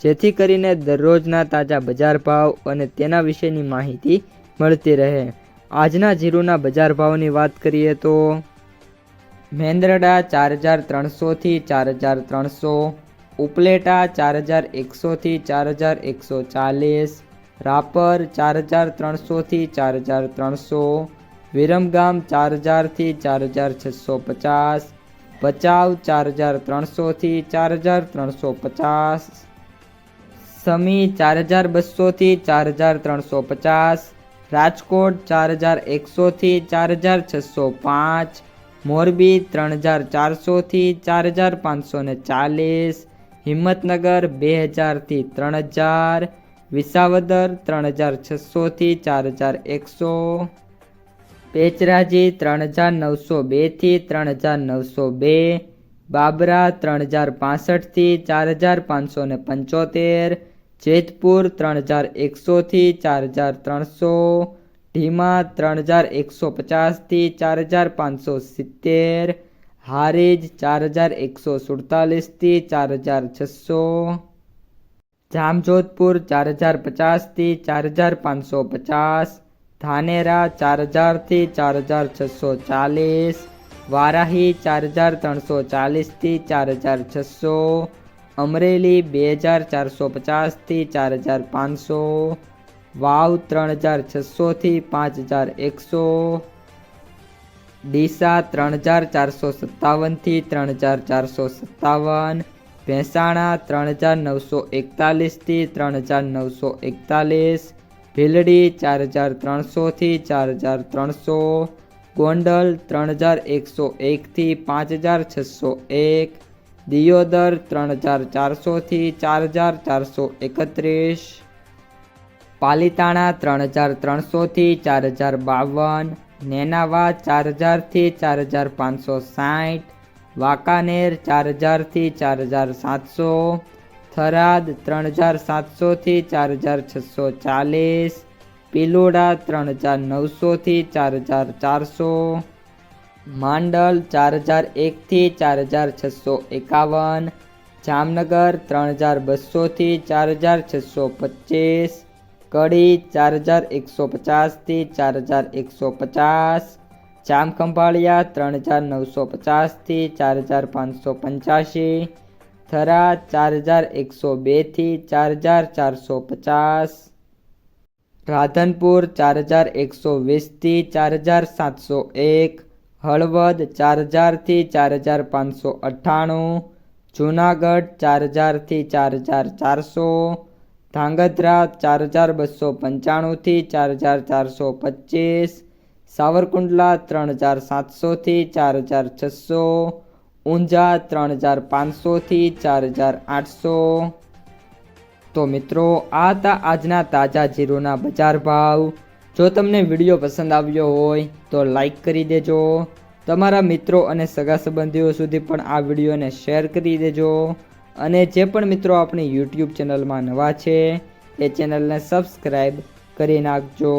જેથી કરીને દરરોજના તાજા બજાર ભાવ અને તેના વિશેની માહિતી મળતી રહે આજના જીરુના બજાર ભાવની વાત કરીએ તો મેંદરડા ચાર હજાર ત્રણસોથી ચાર હજાર ત્રણસો ઉપલેટા ચાર હજાર એકસોથી ચાર હજાર એકસો ચાલીસ રાપર ચાર હજાર ત્રણસોથી ચાર હજાર ત્રણસો વિરમગામ ચાર હજારથી ચાર હજાર છસો પચાસ ભચાઉ ચાર હજાર ત્રણસોથી ચાર હજાર ત્રણસો પચાસ સમી ચાર હજાર બસોથી ચાર હજાર ત્રણસો પચાસ, રાજકોટ ચાર હજાર એકસોથી ચાર હજાર છસો પાંચ, મોરબી ત્રણ હજાર ચારસોથી ચાર હજાર પાંચસો ને ચાલીસ, હિંમતનગર બે હજારથી ત્રણ હજાર, વિસાવદર ત્રણ હજાર છસોથી ચાર હજાર એકસો, પેચરાજી ત્રણ હજાર નવસો બેથી ત્રણ હજાર નવસો બે, બાબરા ત્રણ હજાર પાસઠથી ચાર હજાર પાંચસો ને પંચોતેર જેતપુર ત્રણ હજાર એકસોથી ચાર હજાર ત્રણસો ઢીમા ત્રણ હજાર એકસો પચાસથી ચાર હજાર પાંચસો સિત્તેર હારીજ ચાર હજાર એકસો સુડતાલીસથી ચાર હજાર છસો જામજોધપુર ચાર હજાર પચાસથી ચાર હજાર પાંચસો પચાસ ધાનેરા ચાર હજારથી ચાર હજાર છસો ચાલીસ વારાહી ચાર હજાર ત્રણસો ચાલીસથી ચાર હજાર છસો અમરેલી બે હજાર ચારસો પચાસથી ચાર હજાર પાંચસો, વાવ ત્રણ હજાર છસોથી પાંચ હજાર એકસો, ડીસા ત્રણ હજાર ચારસો સત્તાવનથી ત્રણ હજાર ચારસો સત્તાવન, ભેંસાણા ત્રણ હજાર નવસો એકતાલીસથી ત્રણ હજાર નવસો એકતાલીસ, ભીલડી ચાર હજાર ત્રણસોથી ચાર હજાર ત્રણસો, ગોંડલ ત્રણ હજાર એકસો એકથી પાંચ હજાર છસો એક દિયોદર ત્રણ હજાર ચારસોથી ચાર હજાર ચારસો એકત્રીસ. પાલિતાણા ત્રણ હજાર ત્રણસોથી ચાર હજાર બાવન. નેનાવા ચાર હજારથી ચાર હજાર પાંચસો સાઠ. વાંકાનેર ચાર હજારથી ચાર હજાર સાતસો. થરાદ ત્રણ હજાર સાતસોથી ચાર હજાર છસો ચાલીસ. પિલોડા ત્રણ હજાર નવસોથી ચાર હજાર ચારસો. માંડલ ચાર હજાર એકથી ચાર હજાર છસો એકાવન જામનગર ત્રણ હજાર બસોથી ચાર હજાર છસો પચીસ કડી ચાર હજાર એકસો પચાસથી ચાર હજાર એકસો પચાસ જામખંભાળિયા ત્રણ હજાર નવસો પચાસથી ચાર હજાર પાંચસો પંચ્યાસી થરા ચાર હજાર એકસો બેથી ચાર હજાર ચારસો પચાસ રાધનપુર ચાર હજાર એકસો વીસથી ચાર હજાર સાતસો એક હળવદ ચાર હજારથી ચાર હજાર પાંચસો અઠ્ઠાણું, જૂનાગઢ ચાર હજારથી ચાર હજાર ચારસો, ધાંગધ્રા ચાર હજાર બસો પંચાણુંથી ચાર હજાર ચારસો પચીસ, સાવરકુંડલા ત્રણ હજાર સાતસોથી ચાર હજાર છસો, ઊંઝા ત્રણ હજાર પાંચસોથી ચાર હજાર આઠસો. તો મિત્રો, આ હતા આજના તાજા જીરોના બજાર ભાવ. જો તમને વીડિયો પસંદ આવ્યો હોય તો લાઈક કરી દેજો. તમારા મિત્રો અને સગા સંબંધીઓ સુધી પણ આ વિડીયોને શેર કરી દેજો. અને જે પણ મિત્રો આપણી યુટ્યુબ ચેનલમાં નવા છે, એ ચેનલને સબસ્ક્રાઈબ કરી નાખજો.